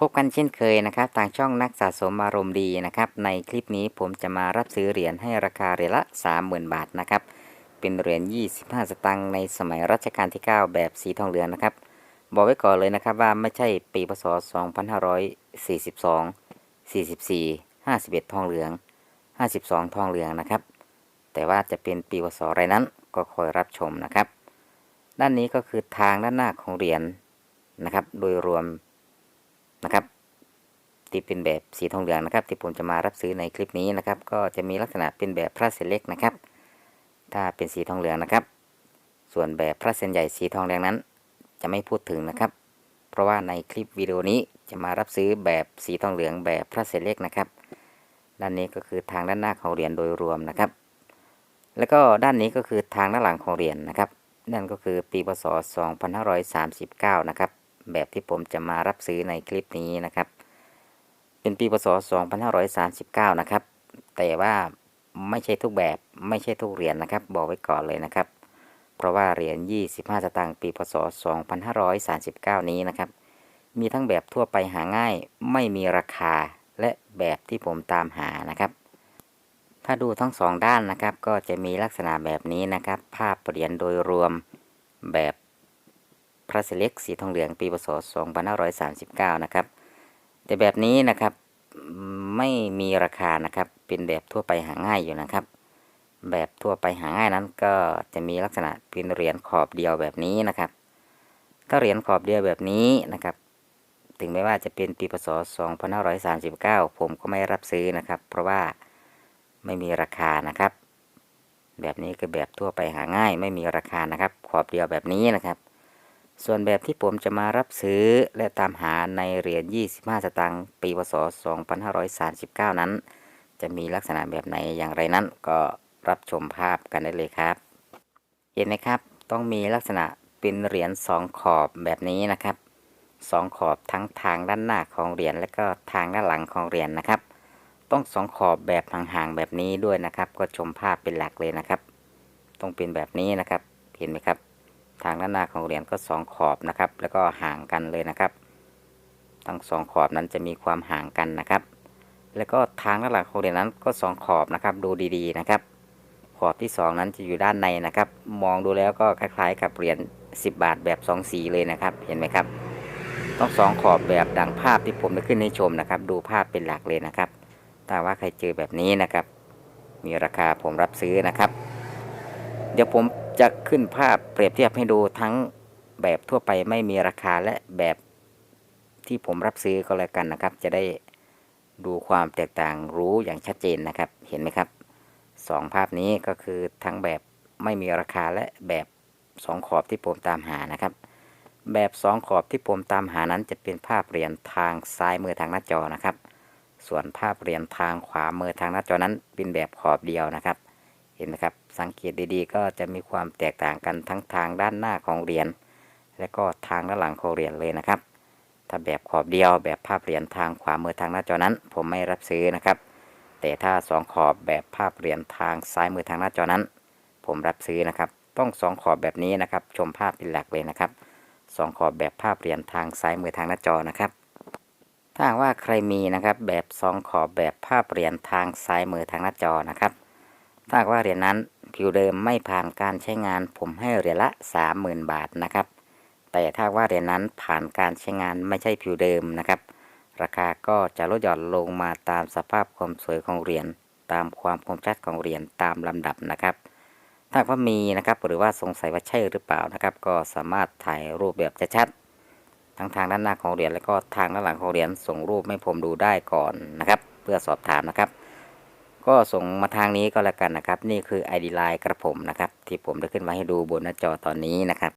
พบกันเช่นเคยนะครับทางช่องนักสะสมอารมณ์ดีนะครับ ในคลิปนี้ผมจะมารับซื้อเหรียญให้ราคาเหรียญละ 30,000 บาทนะครับ เป็นเหรียญ 25 สตางค์ในสมัยรัชกาลที่ 9 แบบสีทองเหลืองนะครับ บอกไว้ก่อนเลยนะครับว่าไม่ใช่ปีพศ 2542 44 51 ทองเหลือง 52 ทองเหลืองนะครับ แต่ว่าจะเป็นปีพศอะไรนั้นก็คอยรับชมนะครับ ด้านนี้ก็คือทางด้านหน้าของเหรียญนะครับ โดยรวม นะครับ ที่เป็นแบบสีทองเหลืองนะครับ ที่ผมจะมารับซื้อในคลิปนี้นะครับ ก็จะมีลักษณะเป็นแบบพระเศษเล็กนะครับ ถ้าเป็นสีทองเหลืองนะครับ ส่วนแบบพระเศษใหญ่สีทองแดงนั้น จะไม่พูดถึงนะครับ เพราะว่าในคลิปวิดีโอนี้จะมารับซื้อแบบสีทองเหลืองแบบพระเศษเล็กนะครับด้านนี้ก็คือทางด้านหน้าของเหรียญโดยรวมนะครับ แล้วก็ด้านนี้ก็คือทางด้านหลังของเหรียญนะครับ นั่นก็คือปีพศ 2539 นะครับ แบบที่ผมจะมารับซื้อในคลิปนี้นะครับ เป็นปีพศ 2539 นะครับ แต่ว่าไม่ใช่ทุกแบบไม่ใช่ทุกเหรียญนะครับ บอกไว้ก่อนเลยนะครับ เพราะว่าเหรียญ 25 สตางค์ปีพศ 2539 นี้นะครับ มีทั้งแบบทั่วไปหาง่ายไม่มีราคาและแบบที่ผมตามหานะครับ ถ้าดูทั้งสองด้านนะครับ ก็จะมีลักษณะแบบนี้นะครับ ภาพเหรียญโดยรวมแบบ พระเสเล็กสีทองเหลืองปีพศ 2539 นะครับ แต่แบบนี้นะครับไม่มีราคานะครับ เป็นแบบทั่วไปหาง่ายอยู่นะครับ แบบทั่วไปหาง่ายนั้นก็จะมีลักษณะเป็นเหรียญขอบเดียวแบบนี้นะครับ ถ้าเหรียญขอบเดียวแบบนี้นะครับ ถึงแม้ว่าจะเป็นปีพศ 2539 ผมก็ไม่รับซื้อนะครับ เพราะว่าไม่มีราคานะครับ แบบนี้คือแบบทั่วไปหาง่าย ไม่มีราคานะครับ ขอบเดียวแบบนี้นะครับ ส่วนแบบที่ผมจะมารับซื้อและตามหาในเหรียญ 25 สตางค์ปีพศ 2539 นั้น จะมีลักษณะแบบไหนอย่างไรนั้น ก็รับชมภาพกันได้เลยครับ เห็นไหมครับ ต้องมีลักษณะเป็นเหรียญสองขอบแบบนี้นะครับสองขอบทั้งทางด้านหน้าของเหรียญและก็ทางด้านหลังของเหรียญนะครับ ต้องสองขอบแบบห่างๆแบบนี้ด้วยนะครับ ก็ชมภาพเป็นหลักเลยนะครับ ต้องเป็นแบบนี้นะครับ เห็นไหมครับ ทางด้านหน้าของเหรียญก็สองขอบนะครับ แล้วก็ห่างกันเลยนะครับ ทั้งสองขอบนั้นจะมีความห่างกันนะครับ แล้วก็ทางด้านหลังของเหรียญนั้นก็สองขอบนะครับ ดูดีๆนะครับ ขอบที่สองนั้นจะอยู่ด้านในนะครับ มองดูแล้วก็คล้ายๆ กับเหรียญ10 บาทแบบสองสีเลยนะครับ เห็นไหมครับ ต้องสองขอบแบบดังภาพที่ผมได้ขึ้นให้ชมนะครับ ดูภาพเป็นหลักเลยนะครับ ถ้าว่าใครเจอแบบนี้นะครับ มีราคาผมรับซื้อนะครับ เดี๋ยวผม จะขึ้นภาพเปรียบเทียบให้ดูทั้งแบบทั่วไปไม่มีราคาและแบบที่ผมรับซื้อก็แล้วกันนะครับ จะได้ดูความแตกต่างรู้อย่างชัดเจนนะครับ เห็นไหมครับสองภาพนี้ก็คือทั้งแบบไม่มีราคาและแบบสองขอบที่ผมตามหานะครับ แบบสองขอบที่ผมตามหานั้นจะเป็นภาพเหรียญทางซ้ายมือทางหน้าจอนะครับ ส่วนภาพเหรียญทางขวามือทางหน้าจอนั้นเป็นแบบขอบเดียวนะครับ เห็นไหมครับ สังเกตดีๆ ก็จะมีความแตกต่างกันทั้งทางด้านหน้าของเหรียญและก็ทางด้านหลังของเหรียญเลยนะครับ ถ้าแบบขอบเดียวแบบภาพเหรียญทางขวามือทางหน้าจอนั้น ผมไม่รับซื้อนะครับ แต่ถ้าสองขอบแบบภาพเหรียญทางซ้ายมือทางหน้าจอนั้น ผมรับซื้อนะครับ ต้องสองขอบแบบนี้นะครับ ชมภาพเป็นหลักเลยนะครับสองขอบแบบภาพเหรียญทางซ้ายมือทางหน้าจอนะครับ ถ้าว่าใครมีนะครับแบบสองขอบแบบภาพเหรียญทางซ้ายมือทางหน้าจอนะครับ ถ้าว่าเหรียญนั้นผิวเดิมไม่ผ่านการใช้งาน ผมให้เหรียญละ 30,000 บาทนะครับ แต่ถ้าว่าเหรียญนั้นผ่านการใช้งานไม่ใช่ผิวเดิมนะครับ ราคาก็จะลดหย่อนลงมาตามสภาพความสวยของเหรียญตามความคมชัดของเหรียญตามลำดับนะครับ ถ้าว่ามีนะครับหรือว่าสงสัยว่าใช่หรือเปล่านะครับ ก็สามารถถ่ายรูปแบบชัดๆทั้งทางด้านหน้าของเหรียญแล้วก็ทางด้านหลังของเหรียญส่งรูปให้ผมดูได้ก่อนนะครับ เพื่อสอบถามนะครับ ก็ส่งมาทางนี้ก็แล้วกันนะครับ นี่คือ ID ไลน์กระผมนะครับ ที่ผมได้ขึ้นมาให้ดูบนหน้าจอตอนนี้นะครับ